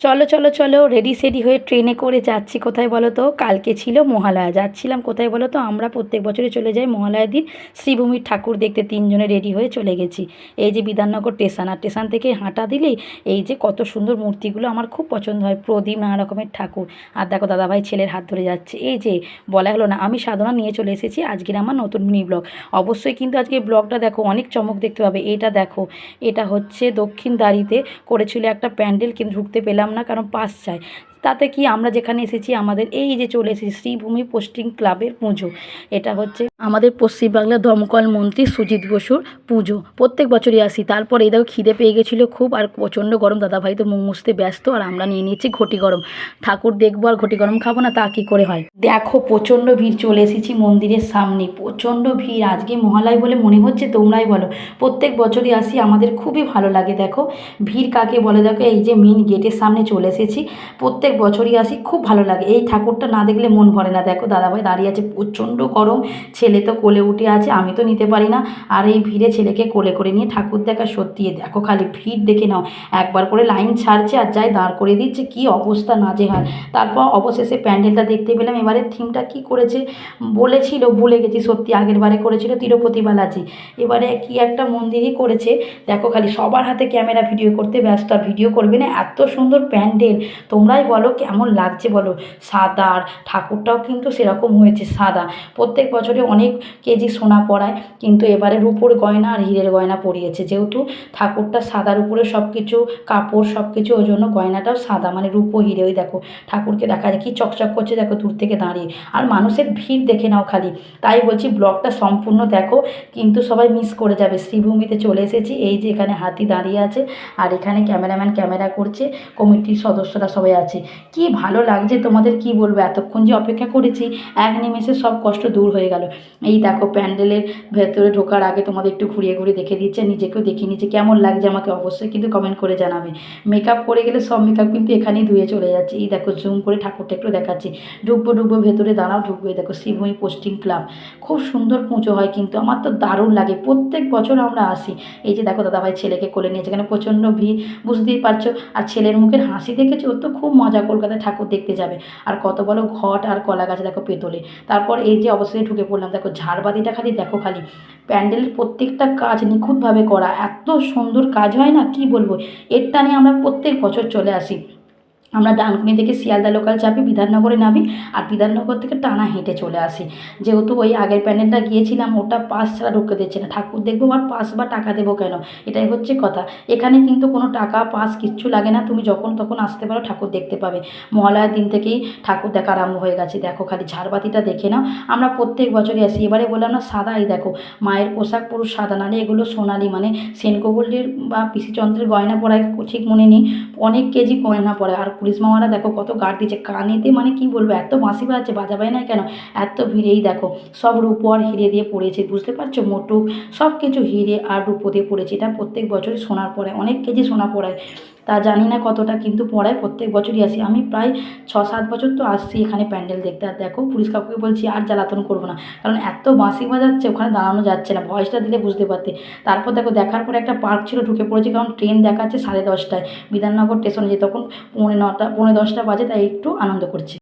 চলো চলো চলো রেডি সেডি হয়ে ট্রেনে করে যাচ্ছি। কোথায় বলো তো? কালকে ছিল মহালয়া। যাচ্ছিলাম কোথায় বলো তো? আমরা প্রত্যেক বছরই চলে যাই মহালয়ার দিন। শ্রীভূমির ঠাকুর দেখতে তিনজনে রেডি হয়ে চলে গেছি। এই যে বিধাননগর স্টেশন, আর স্টেশন থেকে হাঁটা দিলেই এই যে কত সুন্দর মূর্তিগুলো আমার খুব পছন্দ হয়। প্রদীপ, নানা রকমের ঠাকুর। আর দেখো, দাদাভাই ছেলের হাত ধরে যাচ্ছে। এই যে, বলা হলো না, আমি সাধনা নিয়ে চলে এসেছি আজকের আমার নতুন মিনি ব্লগ অবশ্যই কিন্তু আজকে ব্লগটা দেখো, অনেক চমক দেখতে পাবে। এটা দেখো, এটা হচ্ছে দক্ষিণ দাঁড়িতে করেছিল একটা প্যান্ডেল, কিন্তু ঢুকতে পেলাম না কারণ পাস চাই তাতে কি আমরা যেখানে এসেছি, আমাদের এই যে চলে এসেছি, শ্রীভূমি পোস্টিং ক্লাবের পুজো। এটা হচ্ছে আমাদের পশ্চিমবাংলার দমকল মন্ত্রী সুজিত বসুর পুজো। প্রত্যেক বছরই আসি। তারপর এই দেখো খিদে পেয়ে গেছিল খুব আর প্রচণ্ড গরম। দাদাভাই তো মুছতে ব্যস্ত আর আমরা নিয়ে নিয়েছি ঘটি গরম। ঠাকুর দেখব আর ঘটি গরম খাব না, তা কী করে হয়? দেখো প্রচণ্ড ভিড়, চলে এসেছি মন্দিরের সামনে। প্রচণ্ড ভিড়, আজকে মহালয় বলে মনে হচ্ছে, তোমরাই বলো। প্রত্যেক বছরই আসি, আমাদের খুবই ভালো লাগে, দেখো। ভিড় কাকে বলে? দেখো এই যে মেন গেটের সামনে চলে এসেছি। প্রত্যেক বছরই আসি, খুব ভালো লাগে। এই ঠাকুরটা না দেখলে মন ভরে না। দেখো দাদাভাই দাঁড়িয়ে আছে প্রচণ্ড গরম। ছেলে তো কোলে উঠে আছে, আমি তো নিতে পারি না। আর এই ভিড়ে ছেলেকে কোলে করে নিয়ে ঠাকুর দেখা সত্যি। দেখো খালি ভিড় দেখে নাও। একবার করে লাইন ছাড়ছে আর যাই দাঁড় করে দিচ্ছে, কি অবস্থা নাজেহাল। তারপর অবশেষে প্যান্ডেলটা দেখতে পেলাম। এবারে থিমটা কি করেছে? বলেছিল, ভুলে গেছি সত্যি। আগের বারে করেছিল তিরুপতি বালাজি। এবারে কি একটা মন্দিরই করেছে। দেখো খালি সবার হাতে ক্যামেরা ভিডিও করতে ব্যস্ত। আর ভিডিও করবে না, এত সুন্দর প্যান্ডেল। তোমরাই বলো। কেমন লাগছে বলো? সাদা আর ঠাকুরটাও কিন্তু সেরকম হয়েছে সাদা। প্রত্যেক বছরে অনেক কেজি সোনা পড়ায়, কিন্তু এবারে রূপোর গয়না আর হীরের গয়না পরিয়েছে যেহেতু ঠাকুরটা সাদার উপরে সব কিছু কাপড় সব কিছু ওই জন্য গয়নাটাও সাদা মানে রূপো, হিরে, ওই দেখো, ঠাকুরকে দেখা যায়। কি চকচক করছে দেখো দূর থেকে দাঁড়িয়ে। আর মানুষের ভিড় দেখে নাও খালি। তাই বলছি, ব্লগটা সম্পূর্ণ দেখো, কিন্তু সবাই মিস করে যাবে। শ্রীভূমিতে চলে এসেছি, এই যে এখানে হাতি দাঁড়িয়ে আছে, আর এখানে ক্যামেরাম্যান ক্যামেরা করছে, কমিটির সদস্যরা সবাই আছে। কি ভালো লাগছে তোমাদের, কি বলব? এতক্ষণ যে অপেক্ষা করেছি, এক নিমেষে সব কষ্ট দূর হয়ে গেল। এই দেখো, প্যান্ডেলের ভেতরে ঢোকার আগে তোমাদের একটু ঘুরিয়ে ঘুরিয়ে দেখে দিচ্ছে, নিজেকেও দেখিয়ে নিচ্ছে, কেমন লাগছে আমাকে অবশ্যই কিন্তু কমেন্ট করে জানাবে। মেকআপ করে গেলে সব মেকআপ কিন্তু এখানেই ধুয়ে চলে যাচ্ছে। এই দেখো জুম করে ঠাকুরটা একটু দেখাচ্ছি। ঢুকবো ঢুকবো, ভেতরে দাঁড়াও, ঢুকবো। দেখো, শিবভূমি পোস্টিং ক্লাব খুব সুন্দর পুজো হয় কিন্তু, আমার তো দারুণ লাগে। প্রত্যেক বছর আমরা আসি। এই যে দেখো, দাদাভাই ছেলেকে কোলে নিয়েছে এখানে প্রচণ্ড ভিড়, বুঝতেই পারছ। আর ছেলের মুখের হাসি দেখেছি? ওর তো খুব মজা কলকাতায় ঠাকুর দেখতে যাবে। আর কত বড় ঘট আর কলা গাছ দেখো পেতলে। তারপর এই যে অবশ্যই ঢুকে পড়লাম, দেখো ঝাড়বাতিটা খালি দেখো খালি। প্যান্ডেলের প্রত্যেকটা কাজ নিখুঁতভাবে করা। এত সুন্দর কাজ হয় না? কি বলব? এর টানে আমরা প্রত্যেক বছর চলে আসি। আমরা ডানকুনি থেকে শিয়ালদা লোকাল চাপি বিধাননগরে নামি আর বিধাননগর থেকে টানা হেঁটে চলে আসি। যেহেতু ওই আগের প্যান্ডেলটা গিয়েছিলাম, ওটা পাস ছাড়া ঢুকতে দিচ্ছে না। ঠাকুর দেখব আর পাস বা টাকা দেবো কেন? এটাই হচ্ছে কথা। এখানে কিন্তু কোনো টাকা পাস কিচ্ছু লাগে না। তুমি যখন তখন আসতে পারো, ঠাকুর দেখতে পাবে। মহালয়ার দিন থেকেই ঠাকুর দেখা আরম্ভ হয়ে গেছে। দেখো খালি ঝাড়বাতিটা দেখে নাও। আমরা প্রত্যেক বছরই আসি। এবারে বললাম না, সাদাই দেখো। মায়ের পোশাক পুরো সাদা নালে এগুলো সোনালি। মানে সেনকোগোল্ডের বা পিসিচন্দ্রের গয়না পরায় ঠিক মনে নেই। অনেক কেজি গয়না পরে আর পুলিশ মামারা দেখো কত গার্ড দিচ্ছে কানেতে মানে কি বলব, এত বাঁশি বাজছে বাজাবে না কেন? এত ভিড়েই দেখো, সব রূপো আর হিরে দিয়ে পড়েছে, বুঝতে পারছ? মোটুক, সব কিছু হিরে আর রূপো দিয়ে পড়েছে, এটা প্রত্যেক বছরই সোনার পড়ায়, অনেক কেজি সোনা পড়ায়। তা জানি না কতটা, কিন্তু পড়ায় প্রত্যেক বছরই আসি। আমি প্রায় ছ সাত বছর তো আসছি এখানে প্যান্ডেল দেখতে। আর দেখো, পুলিশ কাকুকে বলছি, আর জ্বালাতন করব না। কারণ এত বাঁশি বাজাচ্ছে, ওখানে দাঁড়ানো যাচ্ছে না, ভয়েসটা দিলে বুঝতে পারতে। তারপর দেখো, দেখার পরে একটা পার্ক ছিল, ঢুকে পড়েছে, কারণ ট্রেন দেখাচ্ছে সাড়ে দশটায়। বিধাননগর স্টেশনে যে, তখন পৌনে নটা পৌনে দশটা বাজে তাই একটু আনন্দ করছি।